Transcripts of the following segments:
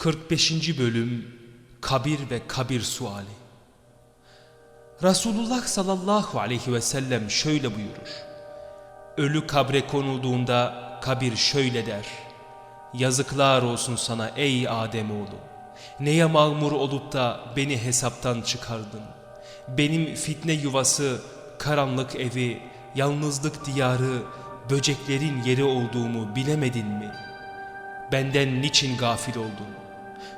45. Bölüm Kabir ve Kabir Suali Resulullah sallallahu aleyhi ve sellem şöyle buyurur. Ölü kabre konulduğunda kabir şöyle der. Yazıklar olsun sana ey Ademoğlu. Neye mağmur olup da beni hesaptan çıkardın? Benim fitne yuvası, karanlık evi, yalnızlık diyarı, böceklerin yeri olduğumu bilemedin mi? Benden niçin gafil oldun?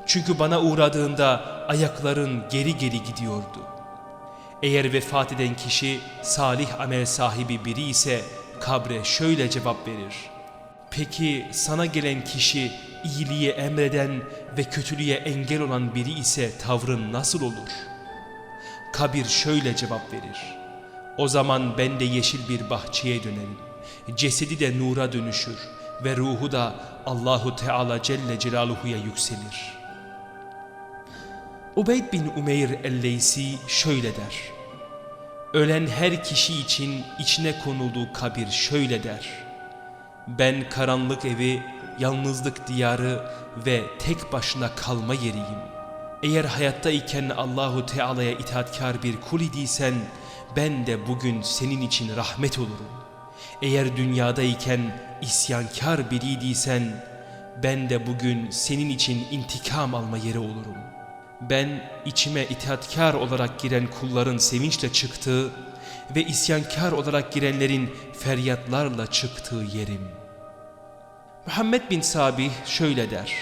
Çünkü bana uğradığında ayakların geri geri gidiyordu. Eğer vefat eden kişi salih amel sahibi biri ise kabre şöyle cevap verir. Peki sana gelen kişi iyiliği emreden ve kötülüğe engel olan biri ise tavrın nasıl olur? Kabir şöyle cevap verir. O zaman ben de yeşil bir bahçeye dönerim. Cesedi de nura dönüşür ve ruhu da Allahu Teala Celle Celaluhu'ya yükselir. Ubeyd bin Umeyr el-Leysi şöyle der. Ölen her kişi için içine konulduğu kabir şöyle der. Ben karanlık evi, yalnızlık diyarı ve tek başına kalma yeriyim. Eğer hayattayken Allahu Teala'ya itaatkar bir kul idiysen ben de bugün senin için rahmet olurum. Eğer dünyadayken isyankar biriydiysen ben de bugün senin için intikam alma yeri olurum. Ben içime itaatkar olarak giren kulların sevinçle çıktığı ve isyankar olarak girenlerin feryatlarla çıktığı yerim. Muhammed bin Sabih şöyle der.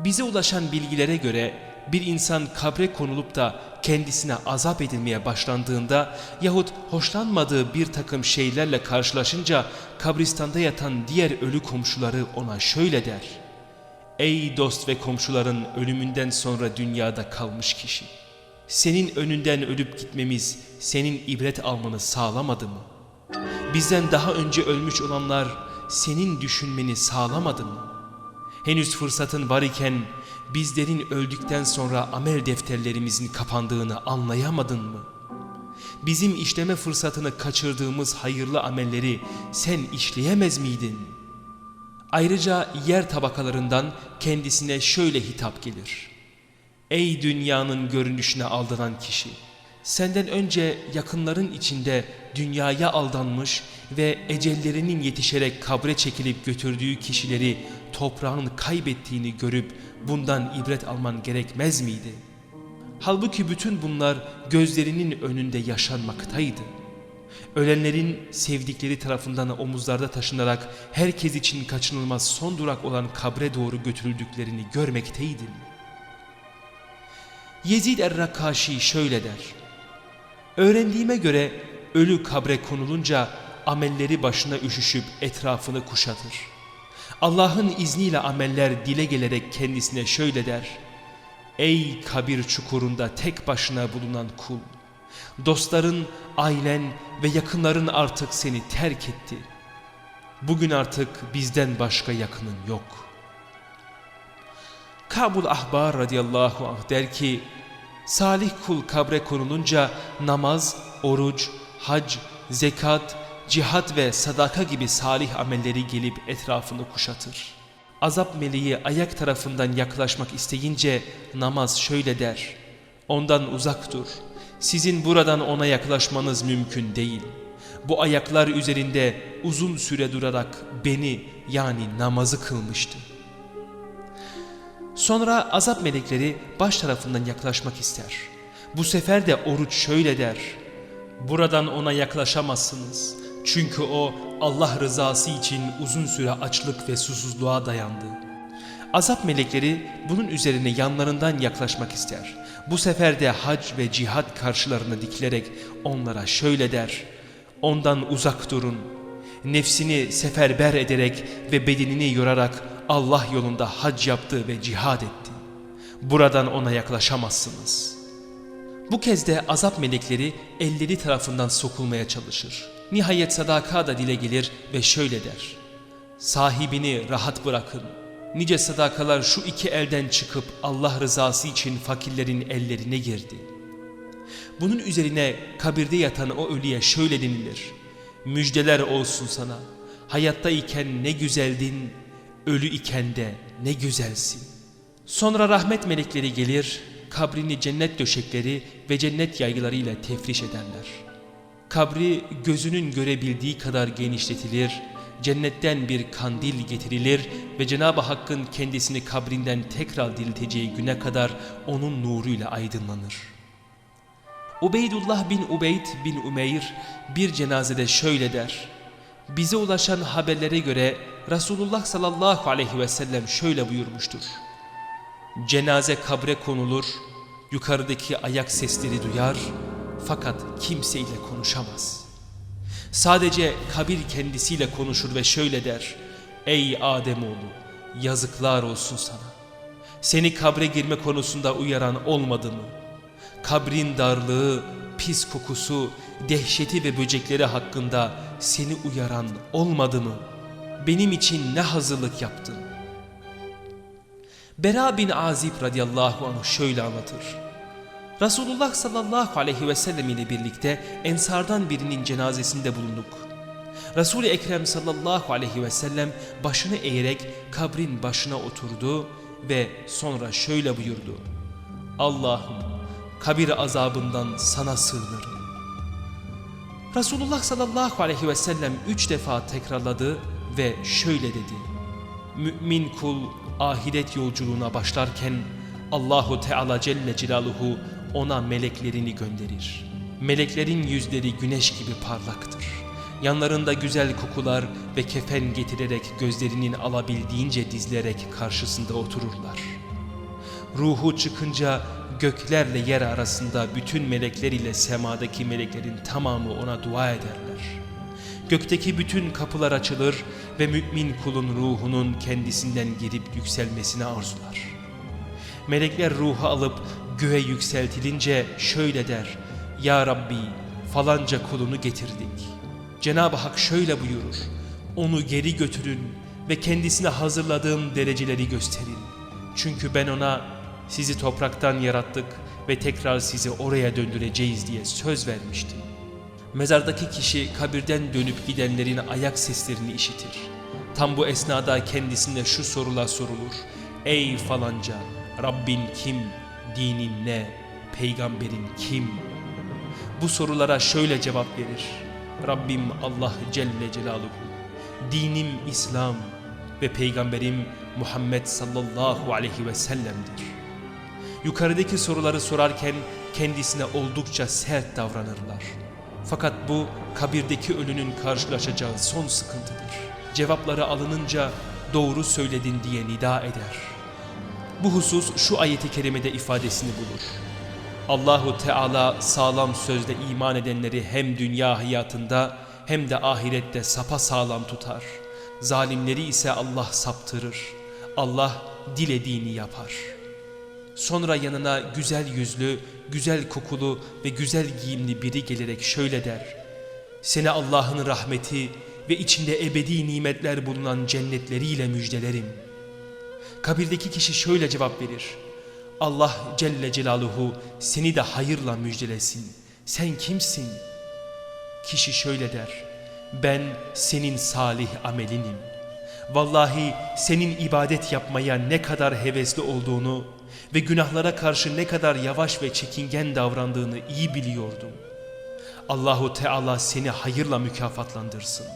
Bize ulaşan bilgilere göre bir insan kabre konulup da kendisine azap edilmeye başlandığında yahut hoşlanmadığı bir takım şeylerle karşılaşınca kabristanda yatan diğer ölü komşuları ona şöyle der. Ey dost ve komşuların ölümünden sonra dünyada kalmış kişi! Senin önünden ölüp gitmemiz senin ibret almanı sağlamadı mı? Bizden daha önce ölmüş olanlar senin düşünmeni sağlamadı mı? Henüz fırsatın var iken bizlerin öldükten sonra amel defterlerimizin kapandığını anlayamadın mı? Bizim işleme fırsatını kaçırdığımız hayırlı amelleri sen işleyemez miydin? Ayrıca yer tabakalarından kendisine şöyle hitap gelir. Ey dünyanın görünüşüne aldanan kişi! Senden önce yakınların içinde dünyaya aldanmış ve ecellerinin yetişerek kabre çekilip götürdüğü kişileri toprağın kaybettiğini görüp bundan ibret alman gerekmez miydi? Halbuki bütün bunlar gözlerinin önünde yaşanmaktaydı. Ölenlerin sevdikleri tarafından omuzlarda taşınarak herkes için kaçınılmaz son durak olan kabre doğru götürüldüklerini görmekteydin. Yezid er-Rakaşi şöyle der. Öğrendiğime göre ölü kabre konulunca amelleri başına üşüşüp etrafını kuşatır. Allah'ın izniyle ameller dile gelerek kendisine şöyle der. Ey kabir çukurunda tek başına bulunan kul! Dostların, ailen ve yakınların artık seni terk etti. Bugün artık bizden başka yakının yok. Kabul Ahbar radıyallahu anh der ki, Salih kul kabre konulunca namaz, oruç, hac, zekat, cihat ve sadaka gibi salih amelleri gelip etrafını kuşatır. Azap meleği ayak tarafından yaklaşmak isteyince namaz şöyle der. Ondan uzak dur. Sizin buradan ona yaklaşmanız mümkün değil. Bu ayaklar üzerinde uzun süre durarak beni yani namazı kılmıştı. Sonra azap melekleri baş tarafından yaklaşmak ister. Bu sefer de oruç şöyle der. Buradan ona yaklaşamazsınız. Çünkü o Allah rızası için uzun süre açlık ve susuzluğa dayandı. Azap melekleri bunun üzerine yanlarından yaklaşmak ister. Bu sefer de hac ve cihat karşılarına dikilerek onlara şöyle der. Ondan uzak durun. Nefsini seferber ederek ve bedenini yorarak Allah yolunda hac yaptı ve cihad etti. Buradan ona yaklaşamazsınız. Bu kez de azap melekleri elleri tarafından sokulmaya çalışır. Nihayet sadaka da dile gelir ve şöyle der. Sahibini rahat bırakın. Nice sadakalar şu iki elden çıkıp Allah rızası için fakirlerin ellerine girdi. Bunun üzerine kabirde yatan o ölüye şöyle denilir. Müjdeler olsun sana. Hayatta iken ne güzeldin, ölü iken de ne güzelsin. Sonra rahmet melekleri gelir, kabrini cennet döşekleri ve cennet yaygılarıyla tefriş ederler. Kabri gözünün görebildiği kadar genişletilir, cennetten bir kandil getirilir ve Cenab-ı Hakk'ın kendisini kabrinden tekrar dirilteceği güne kadar onun nuruyla aydınlanır. Ubeydullah bin Ubeyd bin Umeyr bir cenazede şöyle der. Bize ulaşan haberlere göre Resulullah sallallahu aleyhi ve sellem şöyle buyurmuştur. Cenaze kabre konulur, yukarıdaki ayak sesleri duyar fakat kimseyle konuşamaz. Sadece kabir kendisiyle konuşur ve şöyle der. Ey Ademoğlu yazıklar olsun sana. Seni kabre girme konusunda uyaran olmadı mı? Kabrin darlığı, pis kokusu, dehşeti ve böcekleri hakkında seni uyaran olmadı mı? Benim için ne hazırlık yaptın? Bera bin Azib radıyallahu anh şöyle anlatır. Resulullah sallallahu aleyhi ve sellem ile birlikte ensardan birinin cenazesinde bulunduk. Resul-i Ekrem sallallahu aleyhi ve sellem başını eğerek kabrin başına oturdu ve sonra şöyle buyurdu. Allah'ım kabir azabından sana sığınırım. Resulullah sallallahu aleyhi ve sellem üç defa tekrarladı ve şöyle dedi. Mümin kul ahiret yolculuğuna başlarken Allahu Teala Celle Celaluhu ona meleklerini gönderir. Meleklerin yüzleri güneş gibi parlaktır. Yanlarında güzel kokular ve kefen getirerek gözlerinin alabildiğince dizlerek karşısında otururlar. Ruhu çıkınca göklerle yer arasında bütün melekler ile semadaki meleklerin tamamı ona dua ederler. Gökteki bütün kapılar açılır ve mümin kulun ruhunun kendisinden girip yükselmesini arzular. Melekler ruhu alıp göğe yükseltilince şöyle der. Ya Rabbi falanca kulunu getirdik. Cenab-ı Hak şöyle buyurur. Onu geri götürün ve kendisine hazırladığım dereceleri gösterin. Çünkü ben ona sizi topraktan yarattık ve tekrar sizi oraya döndüreceğiz diye söz vermiştim. Mezardaki kişi kabirden dönüp gidenlerin ayak seslerini işitir. Tam bu esnada kendisine şu sorular sorulur. Ey falanca, Rabbin kim, dinin ne, peygamberin kim? Bu sorulara şöyle cevap verir. Rabbim Allah Celle Celaluhu, dinim İslam ve peygamberim Muhammed sallallahu aleyhi ve sellem'dir. Yukarıdaki soruları sorarken kendisine oldukça sert davranırlar. Fakat bu kabirdeki ölünün karşılaşacağı son sıkıntıdır. Cevapları alınınca doğru söyledin diye nida eder. Bu husus şu ayeti kerimede ifadesini bulur. Allahu Teala sağlam sözle iman edenleri hem dünya hayatında hem de ahirette sapa sağlam tutar. Zalimleri ise Allah saptırır. Allah dilediğini yapar. Sonra yanına güzel yüzlü, güzel kokulu ve güzel giyimli biri gelerek şöyle der. Seni Allah'ın rahmeti ve içinde ebedi nimetler bulunan cennetleriyle müjdelerim. Kabirdeki kişi şöyle cevap verir. Allah Celle Celaluhu seni de hayırla müjdelesin. Sen kimsin? Kişi şöyle der. Ben senin salih amelinim. Vallahi senin ibadet yapmaya ne kadar hevesli olduğunu ve günahlara karşı ne kadar yavaş ve çekingen davrandığını iyi biliyordum. Allahu Teala seni hayırla mükafatlandırsın.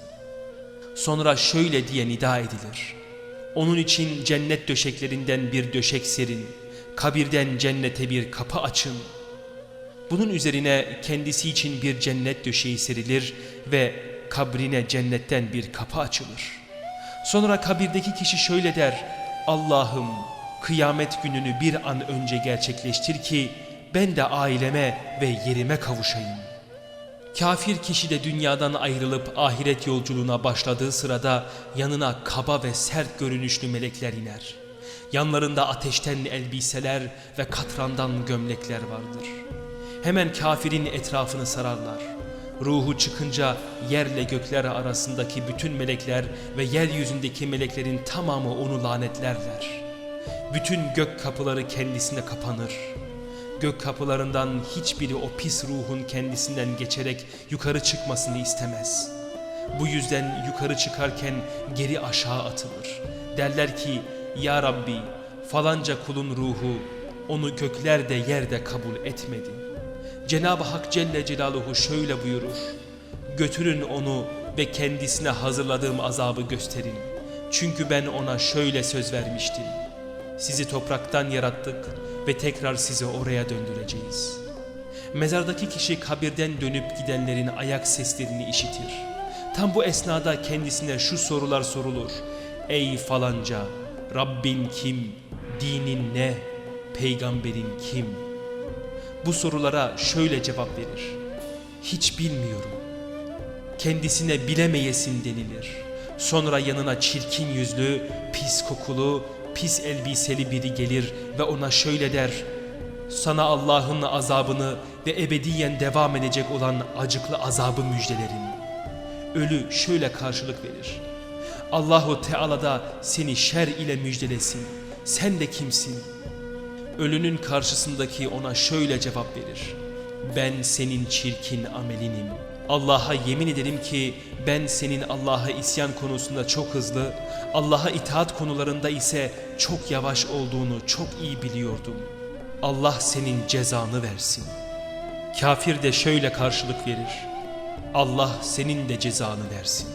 Sonra şöyle diye nida edilir. Onun için cennet döşeklerinden bir döşek serin, kabirden cennete bir kapı açın. Bunun üzerine kendisi için bir cennet döşeği serilir ve kabrine cennetten bir kapı açılır. Sonra kabirdeki kişi şöyle der, Allah'ım kıyamet gününü bir an önce gerçekleştir ki ben de aileme ve yerime kavuşayım. Kafir kişi de dünyadan ayrılıp ahiret yolculuğuna başladığı sırada yanına kaba ve sert görünüşlü melekler iner. Yanlarında ateşten elbiseler ve katrandan gömlekler vardır. Hemen kafirin etrafını sararlar. Ruhu çıkınca yerle gökler arasındaki bütün melekler ve yeryüzündeki meleklerin tamamı onu lanetlerler. Bütün gök kapıları kendisine kapanır. Gök kapılarından hiçbiri o pis ruhun kendisinden geçerek yukarı çıkmasını istemez. Bu yüzden yukarı çıkarken geri aşağı atılır. Derler ki ya Rabbi Falanca kulun ruhu onu göklerde yerde kabul etmedi. Cenab-ı Hak Celle Celaluhu şöyle buyurur. Götürün onu ve kendisine hazırladığım azabı gösterin. Çünkü ben ona şöyle söz vermiştim. Sizi topraktan yarattık ve tekrar sizi oraya döndüreceğiz. Mezardaki kişi kabirden dönüp gidenlerin ayak seslerini işitir. Tam bu esnada kendisine şu sorular sorulur. Ey falanca, Rabbin kim, dinin ne, peygamberin kim? Bu sorulara şöyle cevap verir. Hiç bilmiyorum. Kendisine bilemeyesin denilir. Sonra yanına çirkin yüzlü, pis kokulu, pis elbiseli biri gelir ve ona şöyle der. Sana Allah'ın azabını ve ebediyen devam edecek olan acıklı azabı müjdelerim. Ölü şöyle karşılık verir. Allahu Teala da seni şer ile müjdelesin. Sen de kimsin? Ölünün karşısındaki ona şöyle cevap verir. Ben senin çirkin amelinim. Allah'a yemin ederim ki ben senin Allah'a isyan konusunda çok hızlı, Allah'a itaat konularında ise çok yavaş olduğunu çok iyi biliyordum. Allah senin cezanı versin. Kafir de şöyle karşılık verir. Allah senin de cezanı versin.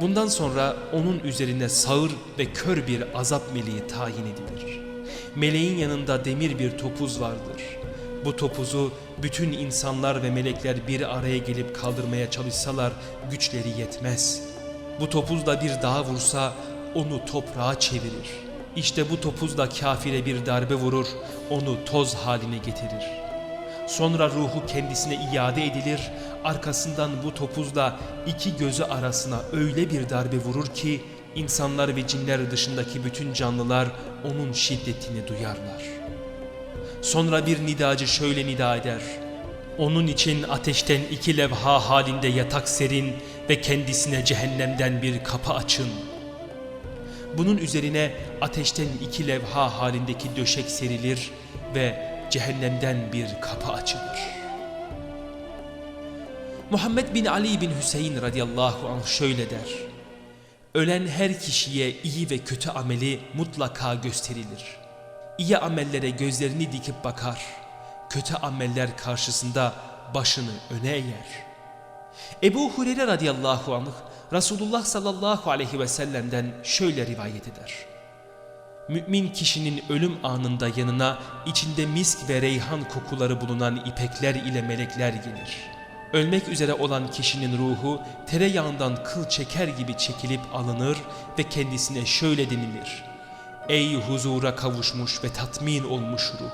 Bundan sonra onun üzerine sağır ve kör bir azap meleği tayin edilir. Meleğin yanında demir bir topuz vardır. Bu topuzu bütün insanlar ve melekler bir araya gelip kaldırmaya çalışsalar güçleri yetmez. Bu topuzla bir dağa vursa onu toprağa çevirir. İşte bu topuzla kafire bir darbe vurur, onu toz haline getirir. Sonra ruhu kendisine iade edilir, arkasından bu topuzla iki gözü arasına öyle bir darbe vurur ki insanlar ve cinler dışındaki bütün canlılar onun şiddetini duyarlar. Sonra bir nidacı şöyle nida eder. Onun için ateşten iki levha halinde yatak serin ve kendisine cehennemden bir kapı açın. Bunun üzerine ateşten iki levha halindeki döşek serilir ve cehennemden bir kapı açılır. Muhammed bin Ali bin Hüseyin radıyallahu anh şöyle der. Ölen her kişiye iyi ve kötü ameli mutlaka gösterilir. İyi amellere gözlerini dikip bakar. Kötü ameller karşısında başını öne eğer. Ebu Hureyre radıyallahu anh Resulullah sallallahu aleyhi ve sellem'den şöyle rivayet eder. Mümin kişinin ölüm anında yanına içinde misk ve reyhan kokuları bulunan ipekler ile melekler gelir. Ölmek üzere olan kişinin ruhu tereyağından kıl çeker gibi çekilip alınır ve kendisine şöyle denilir. Ey huzura kavuşmuş ve tatmin olmuş ruh!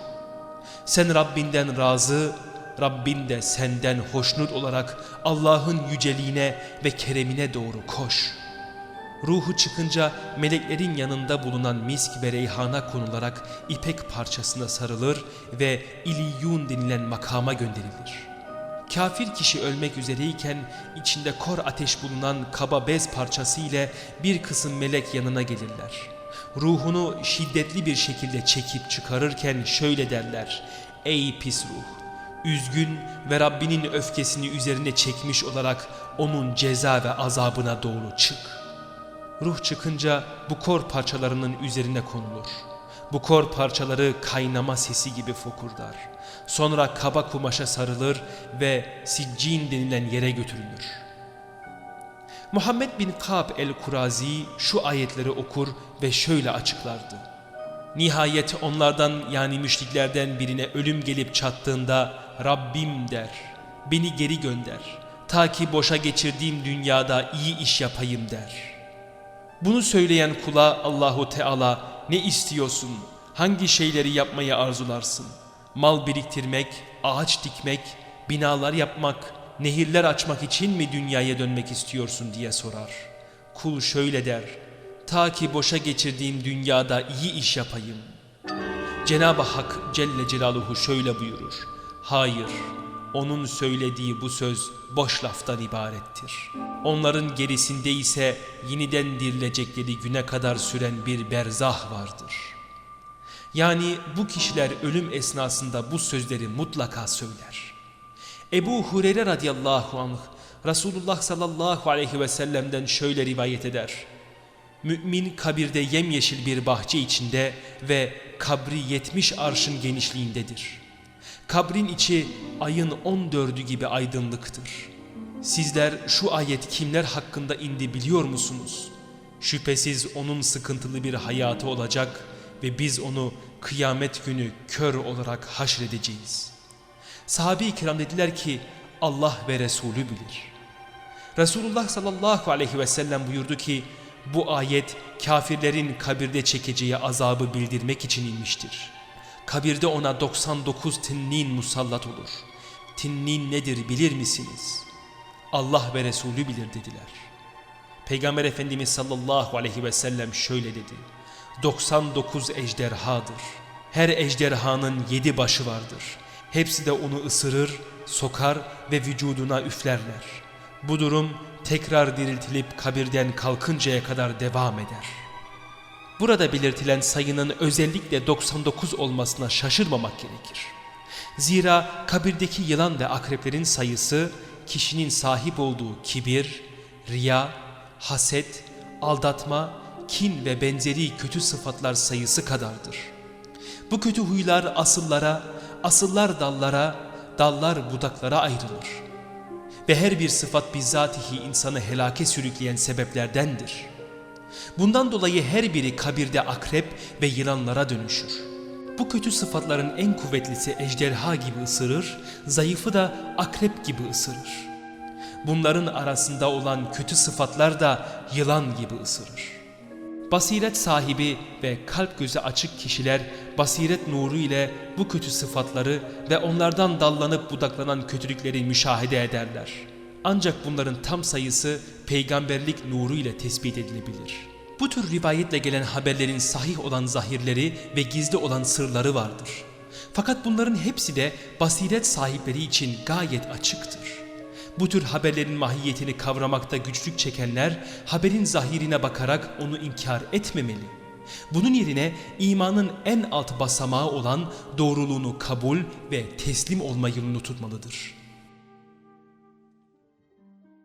Sen Rabbinden razı, Rabbin de senden hoşnut olarak Allah'ın yüceliğine ve keremine doğru koş.'' Ruhu çıkınca meleklerin yanında bulunan misk ve reyhana konularak ipek parçasına sarılır ve iliyun denilen makama gönderilir. Kafir kişi ölmek üzereyken içinde kor ateş bulunan kaba bez parçası ile bir kısım melek yanına gelirler. Ruhunu şiddetli bir şekilde çekip çıkarırken şöyle derler. Ey pis ruh! Üzgün ve Rabbinin öfkesini üzerine çekmiş olarak onun ceza ve azabına doğru çık.'' Ruh çıkınca bu kor parçalarının üzerine konulur. Bu kor parçaları kaynama sesi gibi fokurdar. Sonra kaba kumaşa sarılır ve siccin denilen yere götürülür. Muhammed bin Kab el-Kurazi şu ayetleri okur ve şöyle açıklardı. Nihayet onlardan yani müşriklerden birine ölüm gelip çattığında Rabbim der, beni geri gönder, ta ki boşa geçirdiğim dünyada iyi iş yapayım der.'' Bunu söyleyen kula Allahu Teala ne istiyorsun? Hangi şeyleri yapmayı arzularsın? Mal biriktirmek, ağaç dikmek, binalar yapmak, nehirler açmak için mi dünyaya dönmek istiyorsun diye sorar. Kul şöyle der. Ta ki boşa geçirdiğim dünyada iyi iş yapayım. Cenab-ı Hak Celle Celaluhu şöyle buyurur. Hayır, onun söylediği bu söz boş laftan ibarettir. Onların gerisinde ise yeniden dirilecekleri güne kadar süren bir berzah vardır. Yani bu kişiler ölüm esnasında bu sözleri mutlaka söyler. Ebu Hureyre radıyallahu anh Resulullah sallallahu aleyhi ve sellem'den şöyle rivayet eder. Mümin kabirde yemyeşil bir bahçe içinde ve kabri 70 arşın genişliğindedir. Kabrin içi ayın 14'ü gibi aydınlıktır. Sizler şu ayet kimler hakkında indi biliyor musunuz? Şüphesiz onun sıkıntılı bir hayatı olacak ve biz onu kıyamet günü kör olarak haşredeceğiz. Sahabe-i kiram dediler ki Allah ve Resulü bilir. Resulullah sallallahu aleyhi ve sellem buyurdu ki bu ayet kafirlerin kabirde çekeceği azabı bildirmek için inmiştir. Kabirde ona 99 tinnin musallat olur. Tinnin nedir bilir misiniz? Allah ve Resulü bilir dediler. Peygamber Efendimiz sallallahu aleyhi ve sellem şöyle dedi. 99 ejderhadır. Her ejderhanın yedi başı vardır. Hepsi de onu ısırır, sokar ve vücuduna üflerler. Bu durum tekrar diriltilip kabirden kalkıncaya kadar devam eder. Burada belirtilen sayının özellikle 99 olmasına şaşırmamak gerekir. Zira kabirdeki yılan ve akreplerin sayısı kişinin sahip olduğu kibir, riya, haset, aldatma, kin ve benzeri kötü sıfatlar sayısı kadardır. Bu kötü huylar asıllara, asıllar dallara, dallar budaklara ayrılır. Ve her bir sıfat bizzatihi insanı helake sürükleyen sebeplerdendir. Bundan dolayı her biri kabirde akrep ve yılanlara dönüşür. Bu kötü sıfatların en kuvvetlisi ejderha gibi ısırır, zayıfı da akrep gibi ısırır. Bunların arasında olan kötü sıfatlar da yılan gibi ısırır. Basiret sahibi ve kalp gözü açık kişiler basiret nuru ile bu kötü sıfatları ve onlardan dallanıp budaklanan kötülükleri müşahede ederler. Ancak bunların tam sayısı peygamberlik nuru ile tespit edilebilir. Bu tür rivayetle gelen haberlerin sahih olan zahirleri ve gizli olan sırları vardır. Fakat bunların hepsi de basiret sahipleri için gayet açıktır. Bu tür haberlerin mahiyetini kavramakta güçlük çekenler haberin zahirine bakarak onu inkar etmemeli. Bunun yerine imanın en alt basamağı olan doğruluğunu kabul ve teslim olma yolunu tutmalıdır.''